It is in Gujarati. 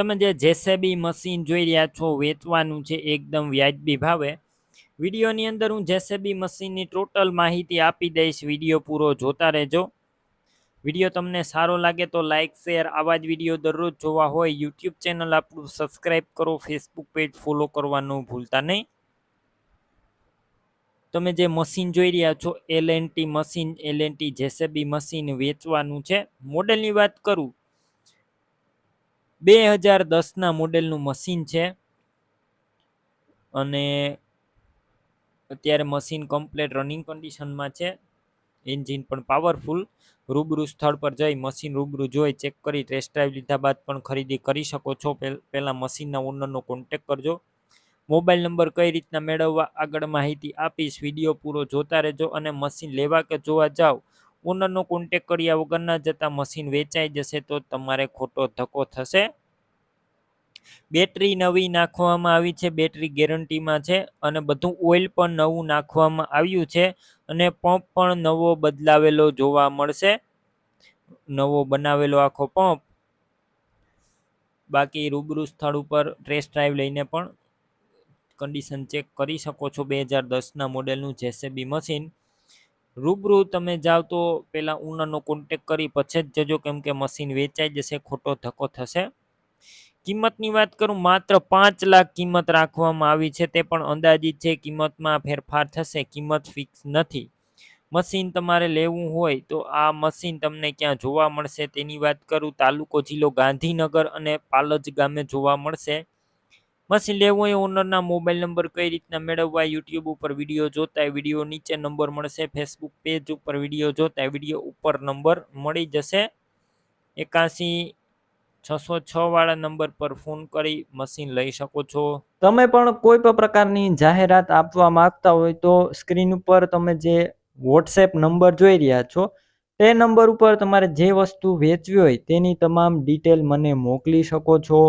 તમે જે જેસેબી મશીન જોઈ રહ્યા છો, વેચવાનું છે એકદમ વ્યાજબી ભાવે. વિડીયોની અંદર હું જેસેબી મશીનની ટોટલ માહિતી આપી દઈશ. વીડિયો પૂરો જોતા રહેજો. વીડિયો તમને સારો લાગે તો લાઇક શેર આવા જ વીડિયો દરરોજ જોવા હોય. યુટ્યુબ ચેનલ આપણું સબસ્ક્રાઈબ કરો ફેસબુક પેજ ફોલો કરવાનું ભૂલતા નહીં. તમે જે મશીન જોઈ રહ્યા છો L machine L N T JCB machine વેચવાનું છે. મોડેલની વાત કરું બે હજાર દસના મોડેલનું મશીન છે. અને અત્યારે મશીન કમ્પ્લેટ રનિંગ કન્ડિશનમાં છે. એન્જિન પણ પાવરફુલ. રૂબરૂ સ્થળ પર જઈ મશીન રૂબરૂ જોઈ, ચેક કરી, ટેસ્ટ ડ્રાઈવ લીધા બાદ પણ ખરીદી કરી શકો છો. પહેલાં મશીનના ઓનરનો કોન્ટેક કરજો. મોબાઈલ નંબર કઈ રીતના મેળવવા, આગળ માહિતી આપીશ. વીડિયો પૂરો જોતા રહેજો અને મશીન લેવા કે જોવા જાઓ ઓનરનો કોન્ટેક કર્યા વગરના જતા મશીન વેચાઈ જશે તો તમારે ખોટો ધક્કો થશે. બેટરી નવી નાખવામાં આવી છે બેટરી ગેરંટીમાં છે અને બધું ઓઇલ પણ નવું નાખવામાં આવ્યું છે અને પંપ પણ નવો બદલાવેલો જોવા મળશે. નવો બનાવેલો આખો પંપ બાકી રૂબરૂ સ્થળ ઉપર ટેસ્ટ ડ્રાઈવ લઈને પણ કન્ડિશન ચેક કરી શકો છો, બે હજાર દસના મોડેલનું જેસેબી મશીન રૂબરૂ તમે જાઓ તો પહેલાં ઓનરનો કોન્ટેક કરી, પછી જ જજો કેમ કે મશીન વેચાઈ જશે, ખોટો ધક્કો થશે. કિંમતની વાત કરું, માત્ર પાંચ લાખ કિંમત રાખવામાં આવી છે, તે પણ અંદાજિત છે, કિંમતમાં ફેરફાર થશે, કિંમત ફિક્સ નથી. મશીન તમારે લેવું હોય તો આ મશીન તમને ક્યાં જોવા મળશે તેની વાત કરું, તાલુકો જિલ્લો ગાંધીનગર અને પાલજ ગામે જોવા મળશે. મશીન લેવું હોય ઓનરના મોબાઈલ નંબર કઈ રીતના મેળવવા યુટ્યુબ ઉપર વીડિયો જોતા વીડિયો નીચે નંબર મળશે ફેસબુક પેજ ઉપર વીડિયો જોતા વીડિયો ઉપર નંબર મળી જશે. એકાસી છસો છ વાળા નંબર પર ફોન કરી મશીન લઈ શકો છો. તમે પણ કોઈ પણ પ્રકારની જાહેરાત આપવા માંગતા હોય તો સ્ક્રીન ઉપર તમે જે વોટ્સએપ નંબર જોઈ રહ્યા છો, તે નંબર ઉપર તમારે જે વસ્તુ વેચવી હોય તેની તમામ ડિટેલ મને મોકલી શકો છો.